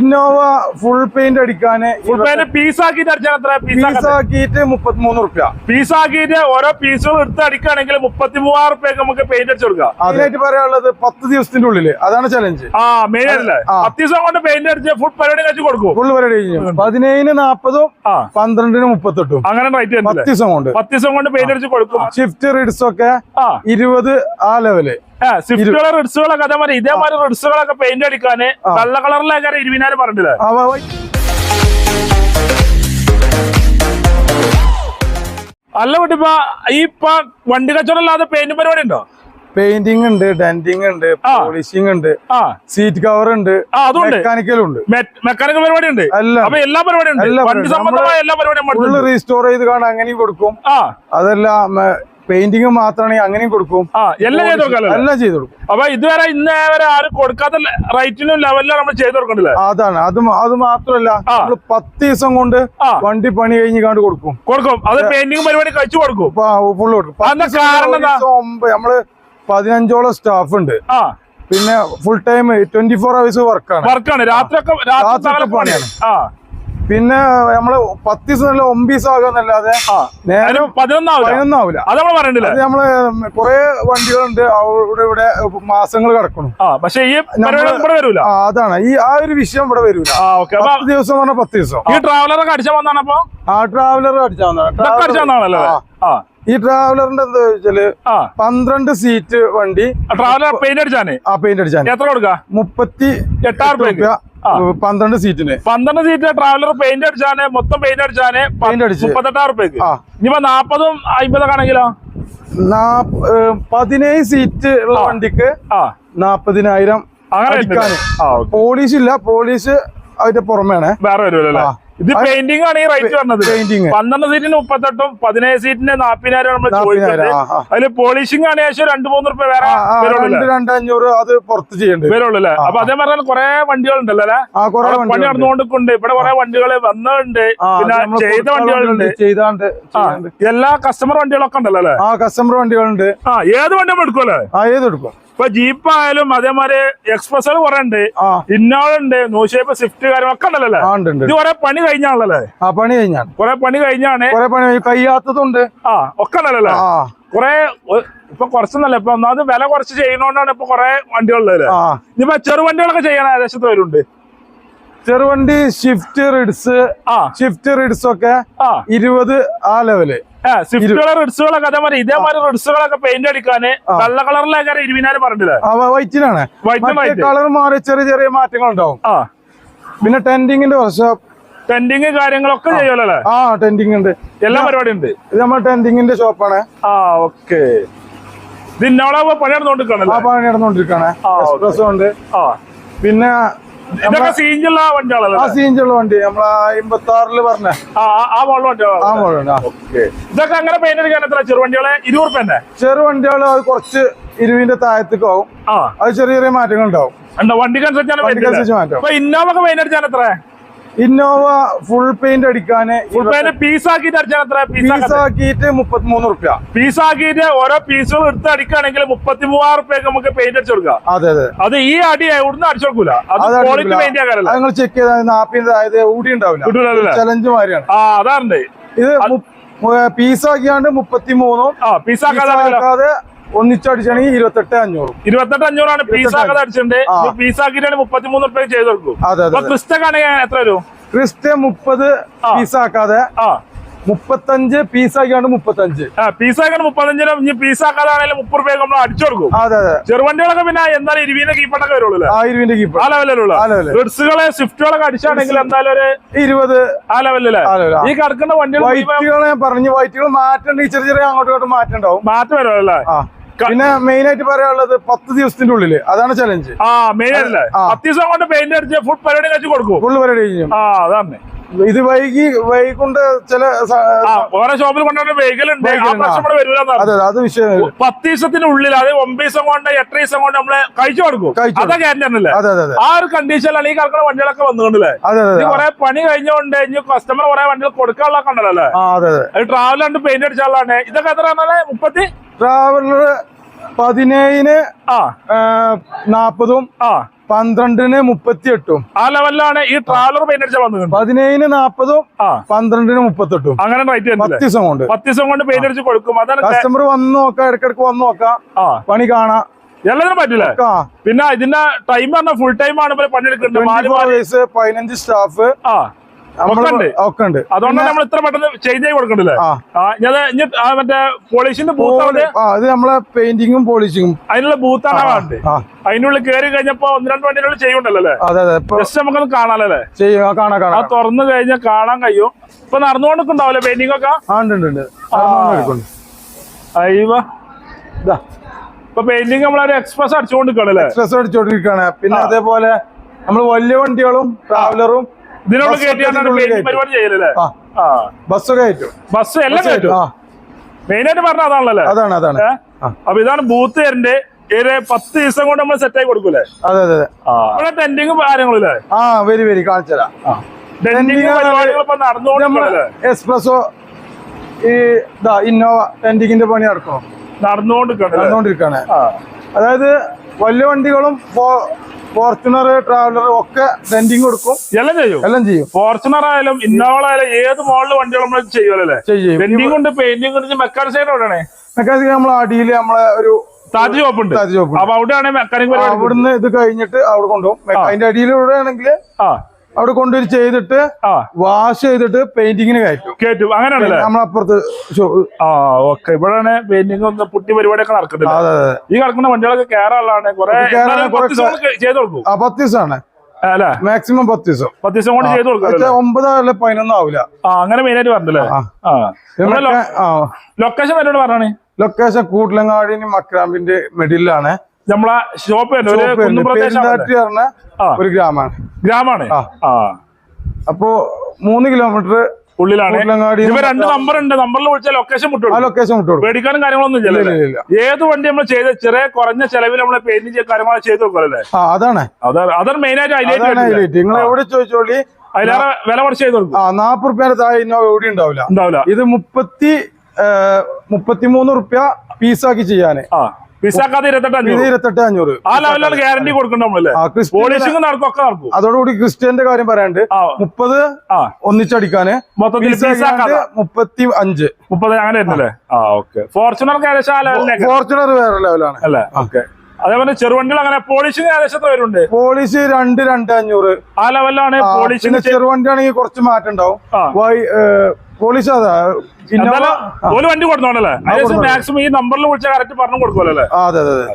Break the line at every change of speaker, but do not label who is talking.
Innova full paint അടിക്കാന്
full paint piece ആക്കിയിട്ട് അടിച്ചാൽ എത്ര? പീസ്
പീസ് ആക്കിയിട്ട് മുപ്പത്തിമൂന്ന് റുപ്യ
പീസ് ആക്കിയിട്ട് ഓരോ പീസുകൾ എടുത്ത് അടിക്കുകയാണെങ്കിൽ മുപ്പത്തി മൂവായിരം റുപ്യക്ക് നമുക്ക് പെയിന്റ് അടിച്ചു കൊടുക്കാം.
അതിനായിട്ട് പറയാനുള്ളത് പത്ത് ദിവസത്തിന്റെ ഉള്ളിൽ. അതാണ് ചലഞ്ച്
ആ മെയിൻ അല്ലേ പത്ത് ദിവസം കൊണ്ട് പെയിന്റ് അടിച്ച് ഫുൾ പരിപാടി കഴിച്ച് കൊടുക്കും.
ഫുൾ പരിപാടി കഴിഞ്ഞു. പതിനേഴിന് നാപ്പതും പന്ത്രണ്ടിന് മുപ്പത്തെട്ടും.
അങ്ങനെ റൈറ്റ്
പത്ത് ദിവസം കൊണ്ട്.
പത്ത് ദിവസം കൊണ്ട് പെയിന്റ് അടിച്ച് കൊടുക്കും.
ഷിഫ്റ്റ് റീഡ്സ് ഒക്കെ ഇരുപത് ആ ലെവൽ
സ്വിഫ്റ്റുകളെ റിഡ്സുകളൊക്കെ അതേമാതിരി ഇതേമാതിരി റിഡ്സുകളൊക്കെ പെയിന്റ് അടിക്കാന് വെള്ള കളറിലേക്കാരെ ഇരുപതിനായിരം പറഞ്ഞില്ലേ അല്ല കുട്ടിപ്പ ഈ ഇപ്പൊ വണ്ടി കച്ചവടം അല്ലാതെ പെയിന്റ് പരിപാടി ഉണ്ടോ?
പെയിന്റിംഗ് ഉണ്ട് ഡെന്റിങ് ഉണ്ട്. പോളിഷിംഗ് ഉണ്ട്
ആ.
സീറ്റ് കവർ ഉണ്ട് മെക്കാനിക്കലും ഉണ്ട്.
മെക്കാനിക്കൽ പരിപാടി ഉണ്ട്.
എല്ലാം.
അപ്പൊ എല്ലാ പരിപാടിയും വണ്ടി. സംബന്ധമായ എല്ലാ പരിപാടിയും
റീസ്റ്റോർ ചെയ്ത് കാണാൻ അങ്ങനെയും കൊടുക്കും. അതല്ല പെയിന്റിംഗ് മാത്രമാണെങ്കിൽ അങ്ങനെയും കൊടുക്കും.
ആ എല്ലാം ചെയ്ത് കൊടുക്കാമല്ലോ
എല്ലാം ചെയ്ത് കൊടുക്കും.
അപ്പൊ ഇതുവരെ ഇന്നേ വരെ ആരും കൊടുക്കാത്ത റേറ്റിനും ലെവലിലും നമ്മൾ ചെയ്ത് കൊടുക്കണ്ടല്ലേ?
അതാണ്. അത് അത് മാത്രല്ല നമ്മൾ പത്ത് ദിവസം കൊണ്ട് വണ്ടി പണി കഴിഞ്ഞ് കണ്ട് കൊടുക്കും.
കൊടുക്കും. അത് പെയിന്റിങ് പരിപാടി കഴിച്ചു കൊടുക്കും.
ഫുള്ള് കൊടുക്കും. നമ്മൾ പതിനഞ്ചോളം സ്റ്റാഫ് ഉണ്ട്. പിന്നെ full time twenty four hours വർക്കാണ്
വർക്കാണ് രാത്രി
രാത്രിയൊക്കെ
പണിയാണ്. ആ.
പിന്നെ നമ്മൾ പത്ത് ദിവസം നല്ല ദിവസം ആകാന്നല്ലാതെ നേരെ
പതിനൊന്നാവില്ല. അത് നമ്മൾ പറയണ്ടില്ല?
നമ്മൾ കുറെ വണ്ടികളുണ്ട് അവിടെ ഇവിടെ മാസങ്ങൾ കിടക്കണം.
ആ പക്ഷെ ഈ വരൂല?
അതാണ്. ഈ ആ ഒരു വിഷയം ഇവിടെ വരൂല. പത്ത് ദിവസം പറഞ്ഞാൽ പത്ത് ദിവസം.
ഈ ട്രാവലറൊക്കെ അടിച്ചാൽ വന്നാണ് അപ്പൊ
ആ ട്രാവലർ അടിച്ചാൽ
വന്നാണ്
ഈ ട്രാവലറിന്റെ എന്താ
വെച്ചാൽ
പന്ത്രണ്ട് സീറ്റ് വണ്ടി.
ട്രാവലർ പെയിന്റ് അടിച്ചാണ്
ആ പെയിന്റ് അടിച്ചാണ്
എത്ര കൊടുക്ക?
മുപ്പത്തി
എട്ടായിരം
രൂപ. പന്ത്രണ്ട് സീറ്റിന്
പന്ത്രണ്ട് സീറ്റ് ട്രാവലർ പെയിന്റ് അടിച്ചാണ് മൊത്തം പെയിന്റ് അടിച്ചാണ്
പെയിന്റ് അടിച്ച്.
മുപ്പത്തെട്ടായിരം
രൂപ.
ഇനിയിപ്പോ നാപ്പതും അമ്പതൊക്കെ ആണെങ്കിലോ?
പതിനേഴ് സീറ്റ് ഉള്ള വണ്ടിക്ക് നാപ്പതിനായിരം പോളീസ് ഇല്ല പോളീസ് അതിന്റെ പുറമേണ്
വേറെ വരുമല്ലോ. ഇത് പെയിന്റിംഗ് ആണ് ഈ റേറ്റ് വന്നത്.
പെയിന്റിങ്
പന്ത്രണ്ട് സീറ്റിന് മുപ്പത്തെട്ടും പതിനേഴ് സീറ്റിന് നാപ്പതിനായിരം നമ്മൾ ചോദിക്കുന്നത്. അതിൽ പോളിഷിംഗ് ആണ് ഏകദേശം രണ്ട് മൂന്ന് റുപ്യ വേറെ
രണ്ടഞ്ഞൂറ് അത് പുറത്ത് ചെയ്യണ്ട്?
വരുള്ളൂ അല്ലേ? അപ്പൊ അതേ പറഞ്ഞാൽ കുറെ വണ്ടികൾ ഉണ്ടല്ലോ അല്ലെ പണി നടന്നുകൊണ്ടിരിക്കുന്നുണ്ട്. ഇവിടെ കുറെ വണ്ടികൾ വന്നുണ്ട് പിന്നെ ചെയ്ത വണ്ടികളുണ്ട്.
ചെയ്താണ്ട്
എല്ലാ കസ്റ്റമർ വണ്ടികളൊക്കെ ഉണ്ടല്ലോ അല്ലെ?
ആ കസ്റ്റമർ വണ്ടികളുണ്ട്.
ആ ഏത് വണ്ടി നമ്മൾ എടുക്കുമല്ലേ
ആ ഏത് എടുക്കും?
ഇപ്പൊ ജീപ്പ് ആയാലും അതേമാതിരി എക്സ്പ്രസ് കുറെ ഉണ്ട് ഉണ്ട് ന്യൂഷേപ്പ് സ്വിഫ്റ്റ് കാര്യങ്ങളൊക്കെ ഉണ്ടല്ലോ ഇത് കുറെ പണി കഴിഞ്ഞാണല്ലേ
ആ പണി കഴിഞ്ഞാണ്.
കുറെ പണി കഴിഞ്ഞാണ്.
കുറെ പണി കഴിയാത്തതുണ്ട്.
ആ ഒക്കെ ഉണ്ടല്ലോ കുറെ ഇപ്പൊ കുറച്ചൊന്നല്ല ഇപ്പൊ ഒന്നാമത് വില കുറച്ച് ചെയ്യുന്നോണ്ടാണ് ഇപ്പൊ കുറെ വണ്ടികളുള്ളത് ഇനിയിപ്പൊ ചെറു ചെറുവണ്ടികളൊക്കെ ചെയ്യണ ഏകദേശം എത്ര വരുന്നുണ്ട്.
ചെറുവണ്ടി ഷിഫ്റ്റ് റിഡ്സ്
ആ.
ഷിഫ്റ്റ് റിഡ്സ് ഒക്കെ ഇരുപത് ആ
ലെവൽ. സ്വിഫ്റ്റുകളെ റിഡ്സുകളൊക്കെ അതേമാതിരി ഇതേമാതിരി റിഡ്സുകളൊക്കെ പെയിന്റ് അടിക്കാന് വെള്ള കളറിലേക്കാരെ ഇരുപതിനായിരം പറഞ്ഞില്ലേ
ആ വൈറ്റിനാണ്
White and
മറ്റേ കളർ മാറി ചെറിയ ചെറിയ മാറ്റങ്ങൾ ഉണ്ടാവും പിന്നെ ടെൻഡിങ്ങിന്റെ വർഷം
ടെൻഡിങ് കാര്യങ്ങളൊക്കെ ചെയ്യുമല്ലോ
ആ ടെൻഡിങ് ഉണ്ട്
എല്ലാ പരിപാടി ഉണ്ട്
ഇത് നമ്മൾ ടെൻഡിങ്ങിന്റെ ഷോപ്പാണ്
ആ ഓക്കെ ഇത് ഇന്നോളെ പണി
ആ
നടന്നുകൊണ്ടിരിക്കണല്ലോ
പണി നടന്നുകൊണ്ടിരിക്കാണ് ഉണ്ട്.
ആ.
പിന്നെ
സീഞ്ചുള്ള വണ്ടികളല്ലേ?
ആ സീഞ്ചുള്ള വണ്ടി. നമ്മളെ അമ്പത്തി ആറിൽ പറഞ്ഞ.
ആ മോഡൽ വണ്ടികളാണ് ഇതൊക്കെ അങ്ങനെ പെയിന്റ് അടിക്കാൻ എത്ര? ചെറുവണ്ടികളെ ഇരുപത് റുപ്യ തന്നെ?
അത് കുറച്ച് ഇരുവിന്റെ താഴത്തേക്ക് ആവും
ആ.
അത് ചെറിയ ചെറിയ മാറ്റങ്ങൾ ഉണ്ടാവും
ഉണ്ടോ വണ്ടിക്കനുസരിച്ചാണ് പെയിന്റ്
വണ്ടിക്കനുസരിച്ച് മാറ്റം.
ഇപ്പൊ ഇന്നോവ ഒക്കെ പെയിന്റ് അടിച്ചാൽ എത്ര?
ഇന്നോവ ഫുൾ പെയിന്റ് അടിക്കാൻ
ഫുൾ പെയിന്റ് പീസ് ആക്കിയിട്ട് അടിച്ചാൽ എത്ര പീസ്
പീസ് ആക്കിയിട്ട് മുപ്പത്തിമൂന്ന് റുപ്യ
പീസ് ആക്കിയിട്ട് ഓരോ പീസുകൾ എടുത്ത് അടിക്കുകയാണെങ്കിൽ മുപ്പത്തി മൂവായിരം റുപ്യക്ക് നമുക്ക് പെയിന്റ് അടിച്ചു കൊടുക്കാം.
അതെ അതെ.
അത് ഈ അടി എവിടുന്ന് അടിച്ചു കൊടുക്കൂല? അത്
അത്
ക്വാളിറ്റി പെയിന്റ് ആക്കാറല്ല
നിങ്ങൾ ചെക്ക് ചെയ്താൽ നാപ്പിന്റെ അതായത് ഊടി ഉണ്ടാവില്ല. ചലഞ്ച് മാറിയാണ്.
ആ അതാറുണ്ട്
ഇത് പീസ് ആക്കിയാണ്ട് മുപ്പത്തിമൂന്നും
ആ
ഒന്നിച്ചടിച്ചാണെങ്കിൽ ഇരുപത്തെട്ട് അഞ്ഞൂറ്.
ഇരുപത്തെട്ട് അഞ്ഞൂറാണ് പീസ് ആക്കാതെ അടിച്ചിട്ടുണ്ട്.
ആ.
പീസ് ആക്കിയിട്ടാണ് മുപ്പത്തി മൂന്ന് റുപ്യ ചെയ്ത് കൊടുക്കും. ക്രിസ്റ്റക്ക് ആണെങ്കിൽ എത്ര വരും?
ക്രിസ്റ്റ മുപ്പത്
ആ.
മുപ്പത്തഞ്ച് പീസാക്കിയാണ് മുപ്പത്തഞ്ച്.
പീസാക്കാണ് മുപ്പത്തഞ്ചിന് ഇനി പീസാക്കാതാണെങ്കിലും മുപ്പത് രൂപയൊക്കെ നമ്മൾ അടിച്ചു കൊടുക്കും.
അതെ അതെ.
ചെറുവണ്ടികളൊക്കെ പിന്നെ എന്തായാലും ഇരുവിന്റെ കീപ്പട്ടൊക്കെ വരുള്ളൂ?
ആ ഇരുവിന്റെ കീപ്പർ
ആ ലെവലിലുള്ള. റിഡ്സുകളെ സ്വിഫ്റ്റുകളൊക്കെ അടിച്ചാണെങ്കിൽ എന്തായാലും ഒരു
ഇരുപത്.
ആ ലെവലിലെ ഈ കിടക്കുന്ന വണ്ടികൾ മുഴുവൻ
ഞാൻ പറഞ്ഞു വൈറ്റുകൾ മാറ്റേണ്ട. ചെറിയ ചെറിയ അങ്ങോട്ടും ഇങ്ങോട്ടും മാറ്റേണ്ടാവും.
മാറ്റം വരുമല്ലേ
പിന്നെ മെയിൻ ആയിട്ട് പറയാനുള്ളത് പത്ത് ദിവസത്തിന്റെ ഉള്ളിൽ. അതാണ് ചലഞ്ച്
ആ മെയിൻ അല്ലേ?
ആ.
പത്ത് ദിവസം കൊണ്ട് പെയിന്റ് അടിച്ച് ഫുൾ പരിപാടി കഴിച്ച് കൊടുക്കും.
ഫുൾ പരിപാടി കഴിഞ്ഞു.
ആ അതാണ്.
ഇത് വൈകി വൈകൊണ്ട് ചില
ഓരോ ഷോപ്പിൽ ഇവിടെ
അതെ അതെ വിഷയം
പത്ത് ദിവസത്തിനുള്ളിൽ അത് ഒമ്പത് ദിവസം കൊണ്ട് എട്ട് ദിവസം കൊണ്ട് നമ്മൾ കഴിച്ചു കൊടുക്കും. അതാ
അതെ
ആ ഒരു കണ്ടീഷനിലാണ് ഈ കിടക്കുന്ന വണ്ടികളൊക്കെ വന്നുകൊണ്ടല്ലേ
അതെ അതെ
ഇത് കുറെ പണി കഴിഞ്ഞുകൊണ്ട് ഇനി കസ്റ്റമർ കുറെ വണ്ടികൾ കൊടുക്കാനുള്ള കണ്ടല്ലേ അല്ലേ ഉണ്ട് പെയിന്റ് അടിച്ചാലാണ്. ഇതൊക്കെ എത്ര മുപ്പത്തി
ട്രാവലർ പതിനേഴിന്
ആ.
നാപ്പതും
ആ.
പന്ത്രണ്ടിന് മുപ്പത്തി എട്ടും
ആ ലെവലിലാണ് ഈ ട്രാലർ പെയിന്റ് വന്നത്.
പതിനേഴിന് നാപ്പതും
ആ.
പന്ത്രണ്ടിന് മുപ്പത്തെട്ടും.
അങ്ങനെ റേറ്റ്
പത്ത് ദിവസം കൊണ്ട്.
പത്ത് ദിവസം കൊണ്ട് പെയിന്റ് അടിച്ച് കൊടുക്കും. അതാണ്
കസ്റ്റമർ വന്ന് നോക്കാം ഇടക്കിടക്ക് വന്ന് നോക്കാം.
ആ.
പണി കാണാം.
എല്ലാത്തിനും പറ്റില്ല? പിന്നെ ഇതിന്റെ ടൈം പറഞ്ഞാൽ ഫുൾ ടൈം ആണ് പണിയെടുക്കുന്നത്.
പതിനഞ്ച് സ്റ്റാഫ്
ആ. ഒക്കെ ഉണ്ട്.
ഒക്കെ
അതുകൊണ്ടാണ് നമ്മൾ ഇത്ര പെട്ടെന്ന് ചേഞ്ച് ആയി കൊടുക്കണ്ടല്ലേ? മറ്റേ പോളിഷിന്റെ
നമ്മളെ പെയിന്റിങ്ങും പോളിഷിങ്ങും
അതിനുള്ള ബൂത്താണ് അതിനുള്ളിൽ കയറി കഴിഞ്ഞപ്പോ ഒന്ന് രണ്ട് ചെയ്യുണ്ടല്ലോ
അതെ അതെ.
ജസ്റ്റ് നമുക്കൊന്ന്
കാണാനല്ലേ കാണാം
തുറന്നു കഴിഞ്ഞാൽ കാണാൻ കഴിയും. ഇപ്പൊ നടന്നുകൊണ്ടിരിക്കുണ്ടാവില്ലേ പെയിന്റിംഗ് ഒക്കെ. അയ്യോ. ഇപ്പൊ പെയിന്റിംഗ് നമ്മളൊരു എക്സ്പ്രസ് അടിച്ചുകൊണ്ടിരിക്കണല്ലേ
എക്സ്പ്രസ് അടിച്ചുകൊണ്ടിരിക്കുകയാണ്. പിന്നെ അതേപോലെ നമ്മൾ വലിയ വണ്ടികളും ട്രാവലറും
ഇതിനുള്ള. പരിപാടി ചെയ്യലല്ലേ
കയറ്റും.
ബസ് എല്ലാം കയറ്റും. പറഞ്ഞ അതാണല്ലേ?
അതാണ് അതാണ്.
അപ്പൊ ഇതാണ് ബൂത്ത് തരണ്ട് ഒരു പത്ത് ദിവസം കൊണ്ട് നമ്മൾ സെറ്റ് ആയി കൊടുക്കൂലേ
അതെ അതെ അതെ.
ഇവിടെ ടെന്റിങ് കാര്യങ്ങളില്ലേ
ആ വരി വരി
നടന്നുകൊണ്ടിരിക്കണല്ലേ?
എക്സ്പ്രസോ ഈ ഇന്നോവ ടെൻഡിങ്ങിന്റെ പണി നടക്കണം?
നടന്നുകൊണ്ടിരിക്കണല്ലേ?
നടന്നുകൊണ്ടിരിക്കുകയാണ്
ആ.
അതായത് വലിയ വണ്ടികളും ഫോർച്യൂണർ ട്രാവലർ ഒക്കെ റെന്റിങ് കൊടുക്കും.
എല്ലാം ചെയ്യും.
എല്ലാം ചെയ്യും.
ഫോർച്യൂണർ ആയാലും ഇന്നോവ ആയാലും ഏത് മോഡൽ വണ്ടികൾ നമ്മൾ ചെയ്യുമല്ലേ
ചെയ്യും.
പെയിന്റിംഗ് ഉണ്ട് പെയിന്റിംഗ് ഉണ്ട് മെക്കാനിക് സൈഡ് എവിടെയാണ്?
മെക്കാനിക് നമ്മൾ അടിയിൽ നമ്മളെ ഒരു
താജ് ഷോപ്പ് ഉണ്ട്.
താജ് ഷോപ്പ്.
അപ്പൊ അവിടെയാണ് മെക്കാനിക്
അവിടുന്ന് ഇത് കഴിഞ്ഞിട്ട് അവിടെ കൊണ്ടുപോകും. അതിന്റെ അടിയിലൂടെ ആണെങ്കിൽ
ആ.
അവിടെ കൊണ്ടുവരി ചെയ്തിട്ട്
ആ.
വാഷ് ചെയ്തിട്ട് പെയിന്റിങ്ങിന് കയറ്റും.
കേട്ടു അങ്ങനെയാണല്ലേ?
നമ്മളപ്പുറത്ത്
ആ ഓക്കെ ഇവിടെയാണ് പെയിന്റിംഗ് ഒന്ന് പുട്ടി പരിപാടിയൊക്കെ നടക്കുന്നുണ്ട്. ഈ കിടക്കുന്ന വണ്ടികളൊക്കെ കുറെ
കുറെ
പത്ത്
ദിവസമാണ്.
അല്ലേ?
മാക്സിമം പത്ത് ദിവസം.
പത്ത് ദിവസം കൊണ്ട് ചെയ്ത് കൊടുക്കും
അല്ല? പതിനൊന്നും ആവില്ല
അങ്ങനെ മെയിൻ ആയിട്ട് പറഞ്ഞല്ലേ? ലൊക്കേഷൻ എന്നോട് പറഞ്ഞാണ്
ലൊക്കേഷൻ കൂട്ടിലങ്ങാടിന് മക്രാമ്പിന്റെ മിഡിലാണ്
നമ്മളെ ഷോപ്പ് തന്നെ ഒരു
പറഞ്ഞ ഒരു ഗ്രാമമാണ്
ഗ്രാമാണ്?
ആ. അപ്പോ മൂന്ന് കിലോമീറ്റർ
ഉള്ളിലാണ്. ഇവ രണ്ട് നമ്പർ ഉണ്ട്. നമ്പറിൽ വിളിച്ചാൽ ലൊക്കേഷൻ വിട്ടു
ലൊക്കേഷൻ വിട്ടു
പേടിക്കാനും കാര്യങ്ങളൊന്നും
ഇല്ല
ഏത് വണ്ടി നമ്മൾ ചെയ്ത ചെറിയ കുറഞ്ഞ ചെലവിൽ നമ്മളെ പെയിന്റ് ചെയ്ത് കാര്യങ്ങൾ ചെയ്ത് കൊടുക്കുമല്ലേ
ആ അതാണ്.
അതാണ് മെയിൻ ആയിട്ട് ഹൈലൈറ്റ്
നിങ്ങൾ എവിടെ ചോദിച്ചോളി
അതിലേറെ വില കുറച്ച് ചെയ്ത് കൊടുക്കും.
ആ നാപ്പത് റുപ്യേന്റെ താഴെ ഇന്നോവ എവിടെ ഉണ്ടാവില്ല.
ഉണ്ടാവില്ല.
ഇത് മുപ്പത്തി മുപ്പത്തിമൂന്ന് റുപ്യ പീസാക്കി ചെയ്യാന്.
ഇരുപത്തെട്ട്
ഇത്
അഞ്ഞൂറ്. ആ ലെവലിലാണ് ഗ്യാരണ്ടി പോളിഷിംഗ് നടക്കും ഒക്കെ നടക്കും.
അതോടുകൂടി ക്രിസ്ത്യന്റെ കാര്യം പറയാണ്ട് മുപ്പത് ഒന്നിച്ചടിക്കാന് മുപ്പത്തി അഞ്ച്
മുപ്പത് അങ്ങനെ വരുന്നല്ലേ? ആ ഓക്കെ. ഫോർച്യൂണർ
ഫോർച്യൂണർ വേറെ ലെവലാണ്
അല്ലേ? ഓക്കെ. അതേപോലെ ചെറുവണ്ടികൾ അങ്ങനെ പോളിഷിംഗ് ഏകദേശം എത്ര വരുന്നുണ്ട്?
പോളിഷ് രണ്ട് രണ്ട് അഞ്ഞൂറ്.
ആ
ലെവലാണ്
പോളിഷിംഗ്
ചെറുവണ്ടി ആണെങ്കിൽ കുറച്ച് മാറ്റം ഉണ്ടാവും. പോളിഷ് അതാ
ഒരു വണ്ടി കൊടുത്തോണ്ടല്ലേ. മാക്സിമം ഈ നമ്പറിൽ വിളിച്ചാൽ കറക്റ്റ് പറഞ്ഞു കൊടുക്കുമല്ലോ അല്ലേ?
അതെ അതെ അതെ.